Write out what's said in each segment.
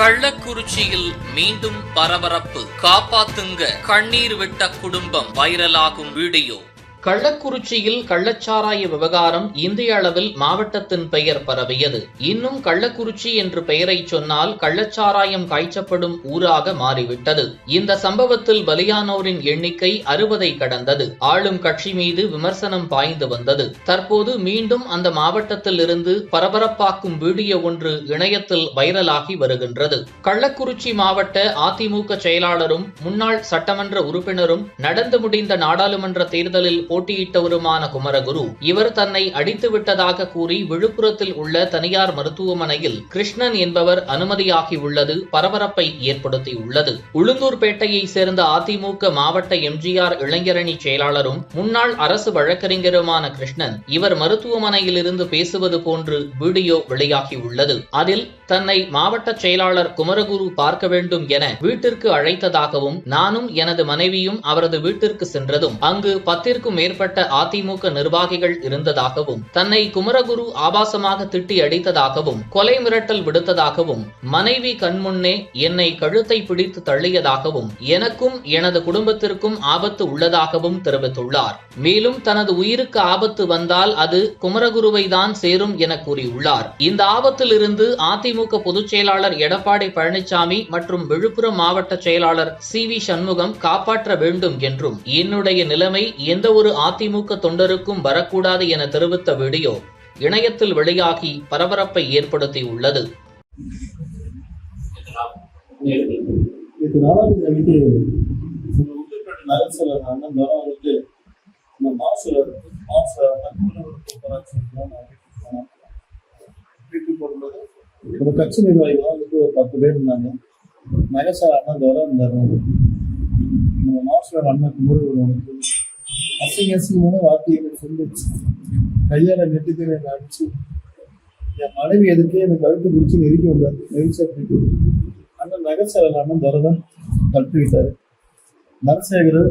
கள்ளக்குறிச்சியில் மீண்டும் பரபரப்பு. காப்பாத்துங்க. கண்ணீர் விட்ட குடும்பம் வைரலாகும் வீடியோ. கள்ளக்குறிச்சியில் கள்ளச்சாராய விவகாரம் இந்திய அளவில் மாவட்டத்தின் பெயர் பரவியது. இன்னும் கள்ளக்குறிச்சி என்று பெயரை சொன்னால் கள்ளச்சாராயம் காய்ச்சப்படும் ஊராக மாறிவிட்டது. இந்த சம்பவத்தில் பலியானோரின் எண்ணிக்கை அறுபதை கடந்தது. ஆளும் கட்சி மீது விமர்சனம் பாய்ந்து வந்தது. தற்போது மீண்டும் அந்த மாவட்டத்தில் இருந்து பரபரப்பாக்கும் வீடியோ ஒன்று இணையத்தில் வைரலாகி வருகின்றது. கள்ளக்குறிச்சி மாவட்ட அதிமுக செயலாளரும் முன்னாள் சட்டமன்ற உறுப்பினரும் நடந்து முடிந்த நாடாளுமன்ற தேர்தலில் போட்டியிட்டவருமான குமரகுரு இவர் தன்னை அடித்து விட்டதாக கூறி விழுப்புரத்தில் உள்ள தனியார் மருத்துவமனையில் கிருஷ்ணன் என்பவர் அனுமதியாகியுள்ளது பரபரப்பை ஏற்படுத்தியுள்ளது. உளுந்தூர்பேட்டையை சேர்ந்த அதிமுக மாவட்ட எம்ஜிஆர் இளைஞரணி செயலாளரும் முன்னாள் அரசு வழக்கறிஞருமான கிருஷ்ணன் இவர் மருத்துவமனையில் இருந்து பேசுவது போன்று வீடியோ வெளியாகியுள்ளது. அதில் தன்னை மாவட்ட செயலாளர் குமரகுரு பார்க்க வேண்டும் என வீட்டிற்கு அழைத்ததாகவும் நானும் எனது மனைவியும் அவரது வீட்டிற்கு சென்றதும் அங்கு பத்திற்கும் மேற்பட்ட அதிமுக நிர்வாகிகள் இருந்ததாகவும் தன்னை குமரகுரு ஆபாசமாக திட்டி அடித்ததாகவும் கொலை மிரட்டல் விடுத்ததாகவும் மனைவி கண்முன்னே என்னை கழுத்தை பிடித்து தள்ளியதாகவும் எனக்கும் எனது குடும்பத்திற்கும் ஆபத்து உள்ளதாகவும் தெரிவித்துள்ளார். மேலும் தனது உயிருக்கு ஆபத்து வந்தால் அது குமரகுருவை தான் சேரும் என கூறியுள்ளார். இந்த ஆபத்தில் இருந்து அதிமுக பொதுச் செயலாளர் எடப்பாடி பழனிசாமி மற்றும் விழுப்புரம் மாவட்ட செயலாளர் சி வி சண்முகம் காப்பாற்ற வேண்டும் என்றும் என்னுடைய நிலைமை எந்த ஒரு ஒரு அதிமுக தொண்டருக்கும் வரக்கூடாது என தெரிவித்த வீடியோ இணையத்தில் வெளியாகி பரபரப்பை ஏற்படுத்தியுள்ளது. ஒரு கட்சி நிர்வாகிகளாக வந்து ஒரு பத்து பேர் இருந்தாங்க. நகசல அண்ணன் தரம் இருந்தார் இந்த மாசுல அண்ணன் குமுருவர் வந்துட்டு அசிங்க அசிங்கமான வார்த்தைகள் சொல்லி கையால நெட்டுக்கிற அடிச்சு என் மனைவி எதுக்கே எனக்கு கழுத்து பிடிச்சி நெருக்கி வந்தார் நெரிச்சா பிடிக்கு அண்ணன் நகர்சேகர் அண்ணன் தரதான் தடுத்து விட்டாரு நரசேகர்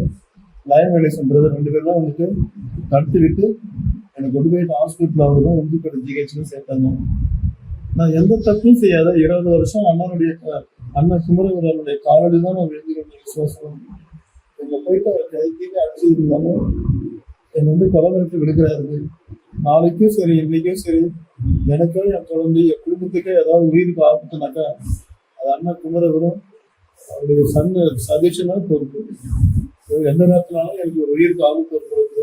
லயவேலை சொல்றது ரெண்டு பேரும் தான் வந்துட்டு தடுத்து விட்டு எனக்கு கொண்டு போய் ஹாஸ்பிட்டல் அவர் தான் கூட ஜிஹெச்ல சேர்த்தாங்க. நான் எந்த தப்பும் செய்யாத இருபது வருஷம் அண்ணனுடைய அண்ணன் குமரவர்களுடைய காலடி தான் நான் விழுந்து விசுவாசம் இங்க போயிட்டு கைக்கு அடிச்சு இருந்தாலும் என்னை வந்து கொலை மிரட்டு விடுக்கிறாரு நாளைக்கும் சரி இன்னைக்கும் சரி. எனக்கோ என் குழந்தை என் குடும்பத்துக்கே ஏதாவது உயிருக்கு ஆபத்துனாக்கா அது அண்ணன் குமரவரும் அவருடைய சன் சதீஷனா பொறுப்பு. எந்த நேரத்தினாலும் எனக்கு ஒரு உயிருக்கு ஆபத்து பொறுப்பு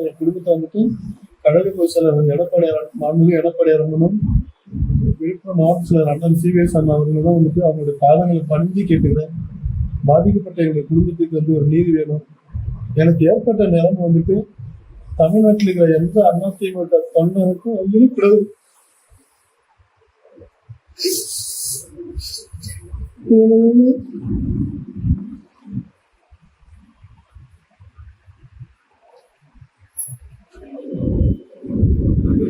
என் குடும்பத்தை வந்துட்டு கடலுக்கு போய் சில எடப்பாடியார் மாண்புமிகு எடப்பாடியார் விழுப்புரம் மாவட்ட செயலர் அண்ணன் சிபிஎஸ் அண்ணா அவர்கள் தான் வந்துட்டு அவங்களுடைய பாதங்களை பணிஞ்சு கேட்டுக்கிறேன். பாதிக்கப்பட்ட எங்களுடைய குடும்பத்துக்கு வந்து ஒரு நீதி வேணும். எனக்கு ஏற்பட்ட நிலைமை வந்துட்டு தமிழ்நாட்டில் இருக்கிற எந்த அதிமுக தொண்டருக்கும் வந்து பிறகு